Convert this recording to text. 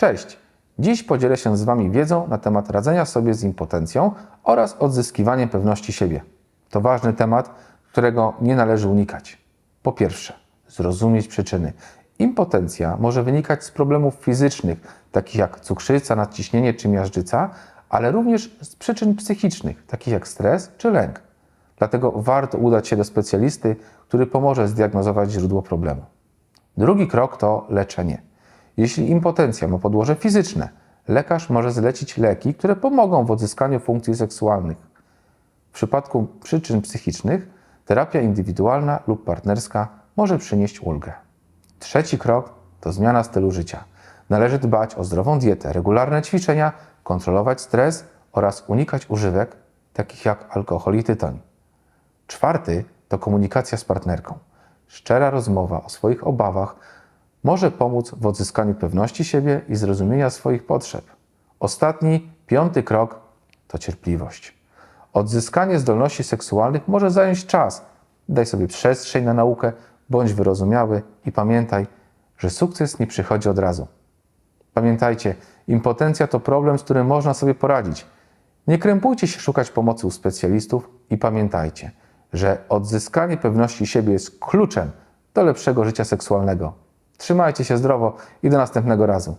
Cześć! Dziś podzielę się z Wami wiedzą na temat radzenia sobie z impotencją oraz odzyskiwaniem pewności siebie. To ważny temat, którego nie należy unikać. Po pierwsze, zrozumieć przyczyny. Impotencja może wynikać z problemów fizycznych, takich jak cukrzyca, nadciśnienie czy miażdżyca, ale również z przyczyn psychicznych, takich jak stres czy lęk. Dlatego warto udać się do specjalisty, który pomoże zdiagnozować źródło problemu. Drugi krok to leczenie. Jeśli impotencja ma podłoże fizyczne, lekarz może zlecić leki, które pomogą w odzyskaniu funkcji seksualnych. W przypadku przyczyn psychicznych terapia indywidualna lub partnerska może przynieść ulgę. Trzeci krok to zmiana stylu życia. Należy dbać o zdrową dietę, regularne ćwiczenia, kontrolować stres oraz unikać używek takich jak alkohol i tytoń. Czwarty to komunikacja z partnerką. Szczera rozmowa o swoich obawach może pomóc w odzyskaniu pewności siebie i zrozumienia swoich potrzeb. Ostatni, piąty krok to cierpliwość. Odzyskanie zdolności seksualnych może zająć czas. Daj sobie przestrzeń na naukę, bądź wyrozumiały i pamiętaj, że sukces nie przychodzi od razu. Pamiętajcie, impotencja to problem, z którym można sobie poradzić. Nie krępujcie się szukać pomocy u specjalistów i pamiętajcie, że odzyskanie pewności siebie jest kluczem do lepszego życia seksualnego. Trzymajcie się zdrowo i do następnego razu.